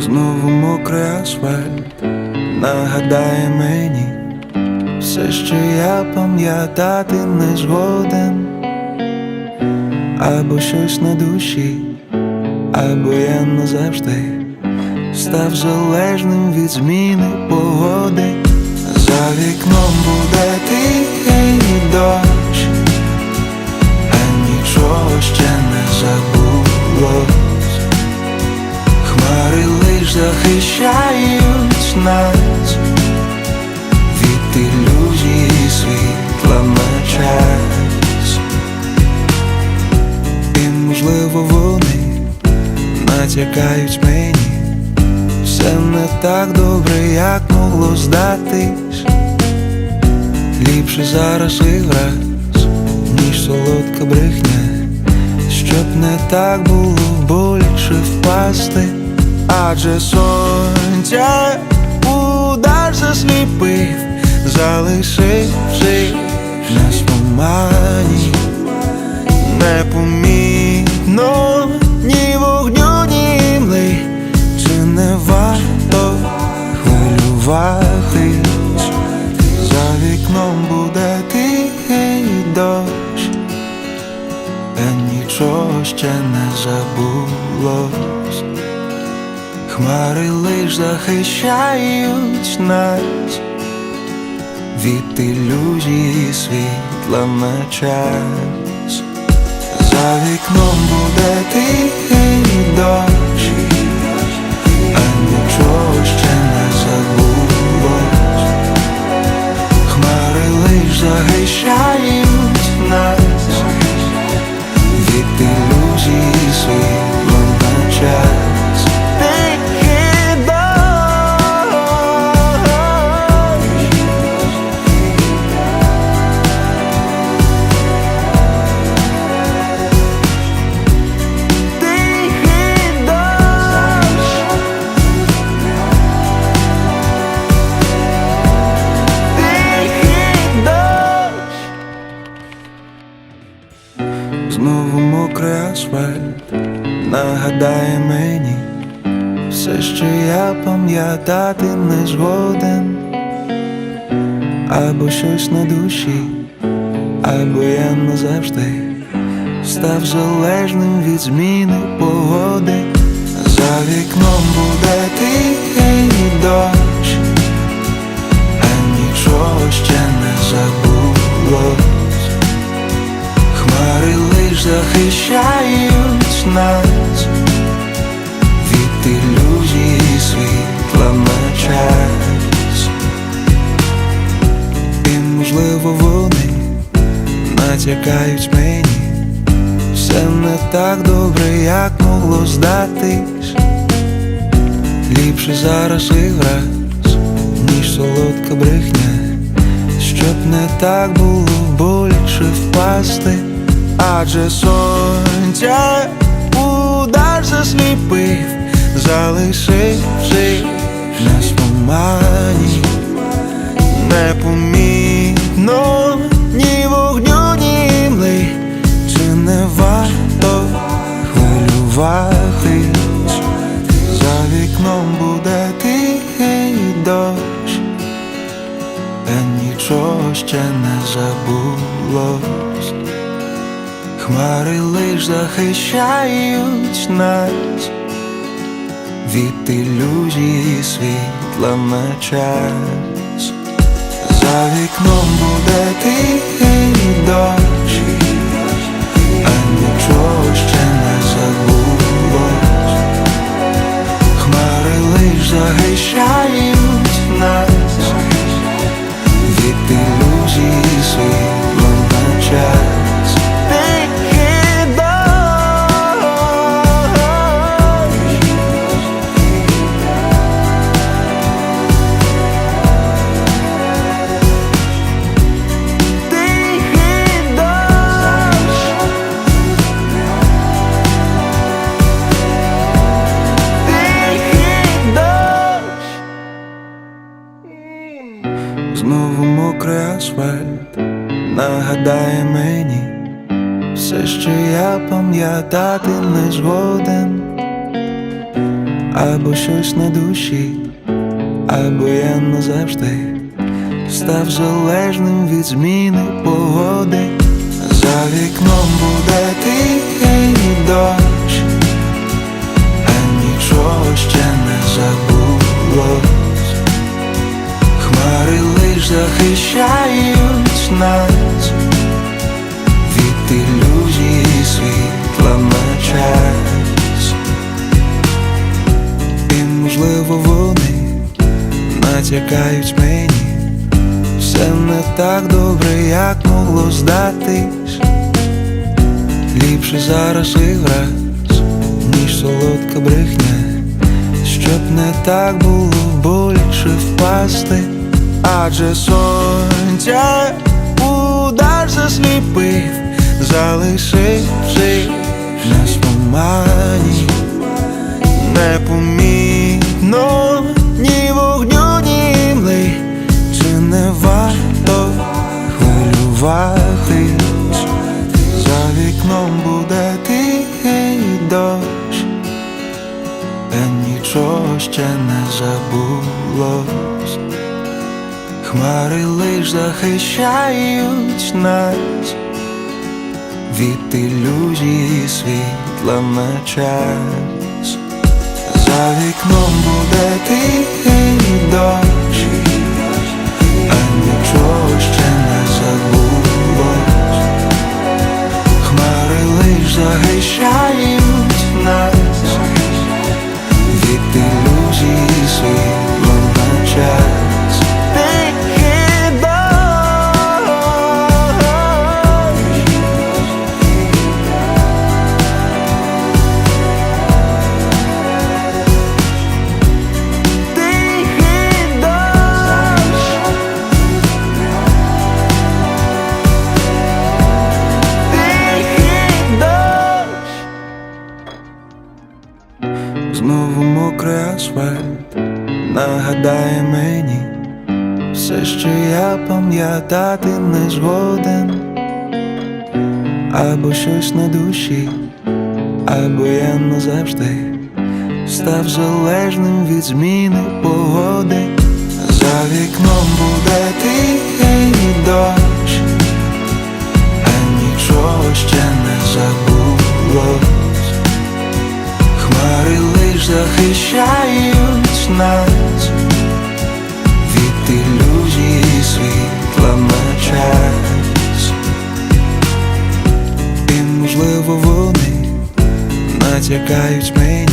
Знову мокрий асфальт нагадає мені все, що я пам'ятати не згоден, або щось на душі, або я назавжди став залежним від зміни погоди. За вікном буде тихий дощ, а нічого ще не забулось. Захищають нас від ілюзії світла час. І можливо вони натякають мені все не так добре, як могло здатись. Ліпше зараз і ніж солодка брехня, щоб не так було боляче впасти, адже сонця удар засліпив, залишивши нас в омані непомітно ні вогню, ні мли, чи не варто хвилюватись, за вікном буде тихий дощ, та нічого ще не забулось. Хмари лиш захищають нас від ілюзії світла на час. За вікном буде тихий дощ, а нічого ще не забулось. Хмари лиш захищають нас від ілюзії світла на час. Щось на душі, або я назавжди став залежним від зміни погоди. За вікном буде тихий дощ, а нічого ще не забулось. Хмари лиш захищають нас від ілюзії світла на час. Можливо вони натякають мені. Все не так добре, як могло здатись. Ліпше зараз і враз, ніж солодка брехня, щоб не так було боляче впасти, адже сонця удар засліпив, залишивши нас в омані непомітно ні вогню, ні мли, чи не варто хвилюватись, за вікном буде тихий дощ, та нічого ще не забулось. Хмари лиш захищають нас від ілюзії світла на час. За вікном буде тихий дощ, а нічого ще не забулось. Хмари лиш захищають все, що я пам'ятати не згоден, або щось на душі, або я назавжди став залежним від зміни погоди. За вікном буде тихий дощ, а нічого ще не забулось. Хмари лиш захищають нас натякають мені. Все не так добре, як могло здатись. Ліпше зараз і враз, ніж солодка брехня, щоб не так було боляче впасти, адже сонця удар засліпив, залишивши нас в непомітно хвилюватись, за вікном буде тихий дощ, та нічого ще не забулось. Хмари лиш захищають нас від ілюзії світла на час. За вікном буде тихий дощ, захищають нас. Від ілюзії світла все, що я пам'ятати не згоден, або щось на душі, або я назавжди став залежним від зміни погоди. За вікном буде тихий дощ, а нічого ще не забулось. Хмари лиш захищають нас від ілюзії світла на час. Можливо вони натякають мені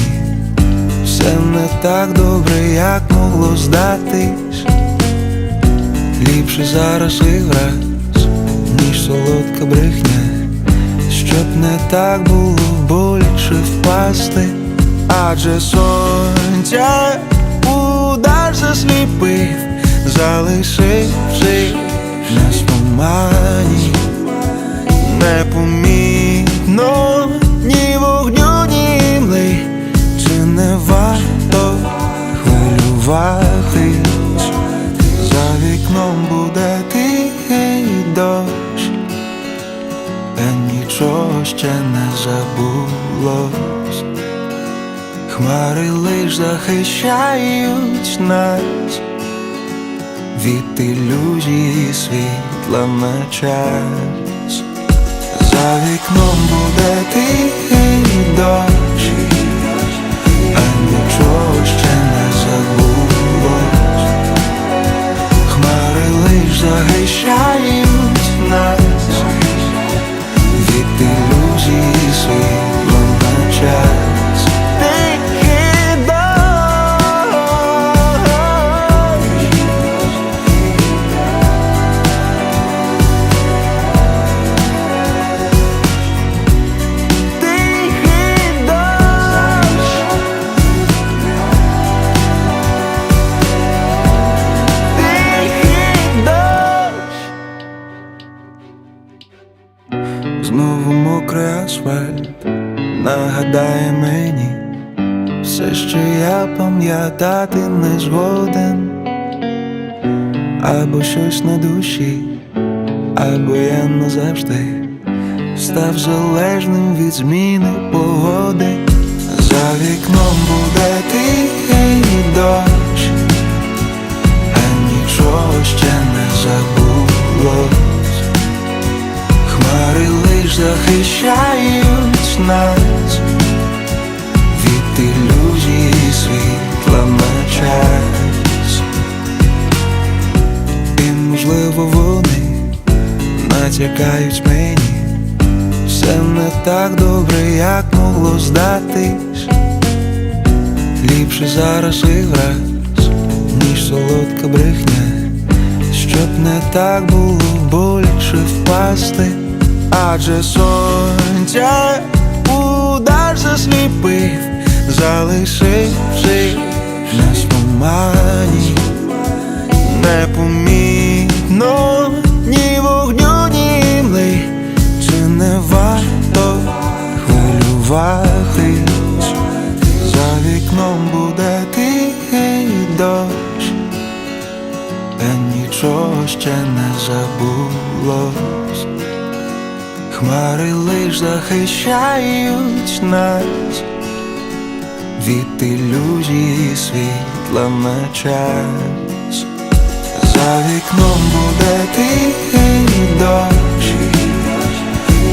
все не так добре, як могло здатись. Ліпше зараз і ніж солодка брехня, щоб не так було боляче впасти, адже сонця удар засліпив, залишивши нас в непомітно ні вогню, ні мли, чи не варто хвилюватись, за вікном буде тихий дощ, та нічого ще не забулось. Хмари лиш захищають нас ілюзії світла на час. За вікном зміни погоди. За вікном буде тихий дощ, а нічого ще не забулось. Хмари лиш захищають нас від ілюзії світла на час. І можливо вони натякають мені. Все не так добре, як могло здатись. Ліпше зараз і враз, ніж солодка брехня, щоб не так було боляче впасти, адже сонця удар засліпив, залишивши нас в непомітно хвилюватись, за вікном буде тихий дощ, та нічого ще не забулось. Хмари лиш захищають нас від ілюзії світла на час. За вікном буде тихий дощ,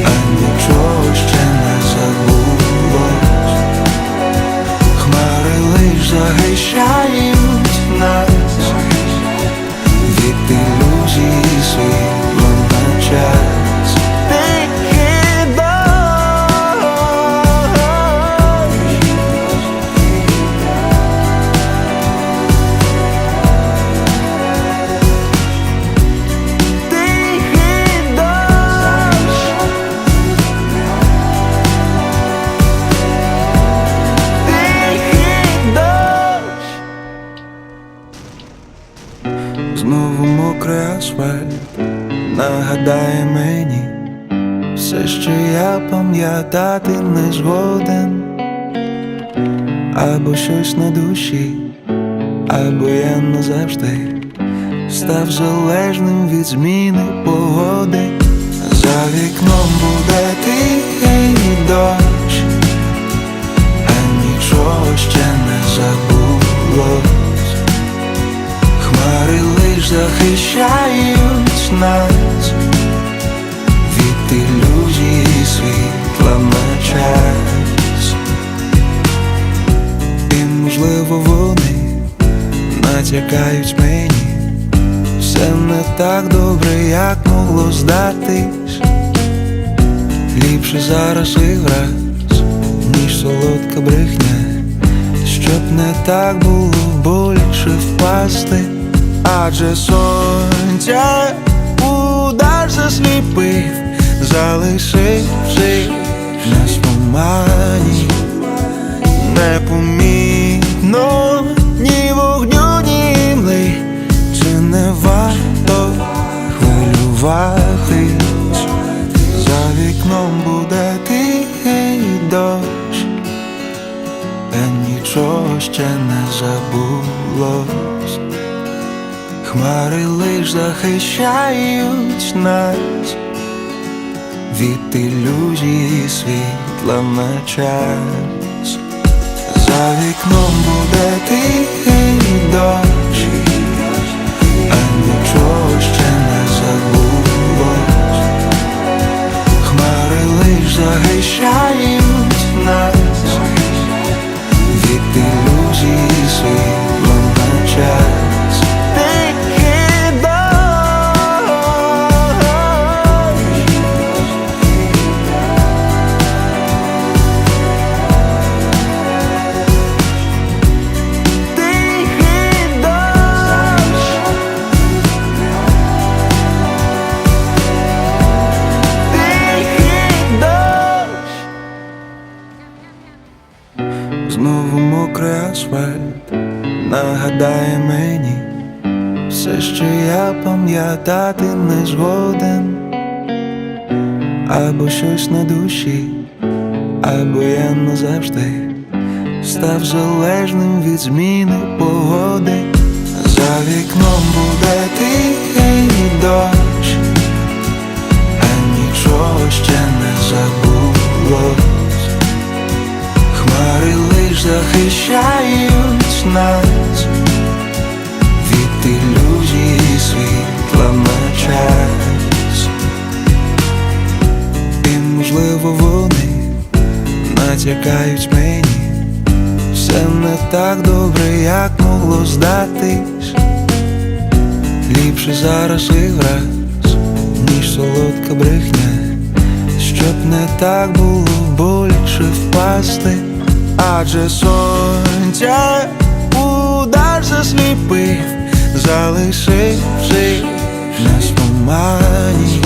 а нічого ще лиш захищають Знову мокрий асфальт нагадає мені все, що я пам'ятати не згоден, або щось на душі, або я назавжди став залежним від зміни погоди. За вікном буде тихий дощ, а нічого ще не забулось. Захищають нас від ілюзії світла час. І можливо вони натякають мені. Все не так добре, як могло здатись. Ліпше зараз і ніж солодка брехня, щоб не так було боляче впасти, адже сонця удар засліпив, залишивши нас в тумані. Непомітно ні вогню, ні мли, чи не варто хвилюватись, за вікном буде тихий дощ, та нічого ще не забулось. Хмари лиш захищають нас від ілюзії світла на час. За вікном буде тихий дощ, а нічого ще не забулось. Хмари лиш захищають нас від ілюзії світла на час. Або щось на душі, або я назавжди став залежним від зміни погоди. За вікном буде тихий дощ, а нічого ще не забулось. Хмари лиш захищають нас від ілюзії світла на час. Можливо вони натякають мені. Все не так добре, як могло здатись. Ліпше зараз і враз, ніж солодка брехня, щоб не так було боляче впасти, адже сонця удар засліпив, залишивши нас в тумані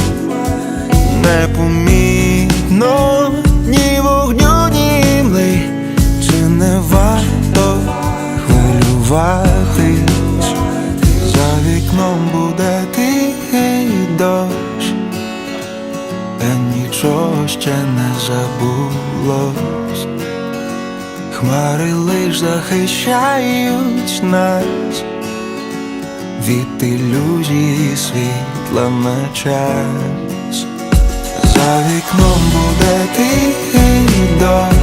непомітно ні вогню, ні мли, чи не варто хвилюватись, за вікном буде тихий дощ, та нічого ще не забулось. Хмари лиш захищають нас від ілюзії світла на час. За вікном буде mundo.